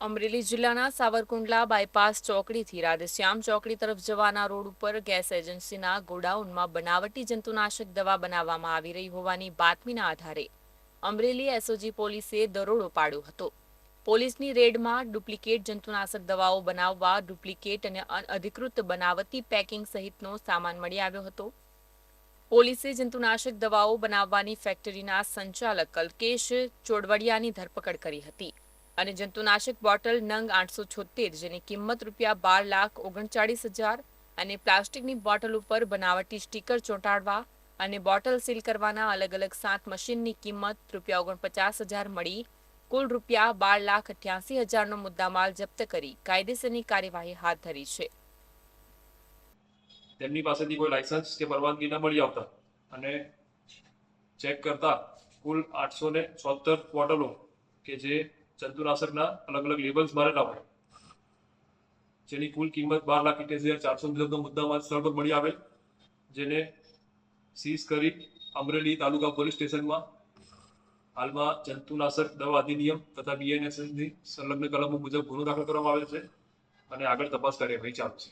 અમરેલી જિલ્લાના સાવરકુંડલા બાયપાસ ચોકડીથી રાધેશ્યામ ચોકડી તરફ જવાના રોડ ઉપર ગેસ એજન્સીના ગોડાઉનમાં બનાવટી જંતુનાશક દવા બનાવવામાં આવી રહી હોવાની બાતમીના આધારે અમરેલી એસઓજી પોલીસે દરોડો પાડ્યો હતો. પોલીસની રેડમાં ડુપ્લિકેટ જંતુનાશક દવાઓ બનાવવા, ડુપ્લિકેટ અને અનઅધિકૃત બનાવટી પેકિંગ સહિતનો સામાન મળી આવ્યો હતો. પોલીસે જંતુનાશક દવાઓ બનાવવાની ફેક્ટરીના સંચાલક કલ્કેશ ચોડવડિયાની ધરપકડ કરી હતી. અને જંતુનાશક બોટલ નંગ આઠસો છોતેર જેની કિંમત રૂપિયા બાર લાખ ઓગણચાળીસ હજાર અને પ્લાસ્ટિકની બોટલ ઉપર બનાવટી સ્ટીકર ચોંટાડવા અને બોટલ સીલ કરવાના અલગ અલગ સાત મશીનની કિંમત રૂપિયા ઓગણપચાસ હજાર મળી. કુલ રૂપિયા બાર લાખ અઠ્યાસી હજારનો મુદ્દામાલ જપ્ત કરી કાયદેસરની કાર્યવાહી હાથ ધરી છે. તેમની પાસેથી કોઈ લાયસન્સ કે પરવાનગી ન મળી આવતા અને ચેક કરતા કુલ આઠસો ને બોટલો કે જે જંતુનાશકના અલગ અલગ લેબલ્સ મારેલા હોય. જેની કુલ કિંમત બાર લાખ ઇઠ્યાસી હજાર ચારસો મુજબનો મુદ્દામાં સ્થળ પર મળી આવેલ, જેને સીઝ કરી અમરેલી તાલુકા પોલીસ સ્ટેશનમાં હાલમાં જંતુનાશક દવા અધિનિયમ તથા બીએનએસએસની સંલગ્ન કલમો મુજબ ગુનો દાખલ કરવામાં આવેલ છે અને આગળ તપાસ કાર્યવાહી ચાલુ છે.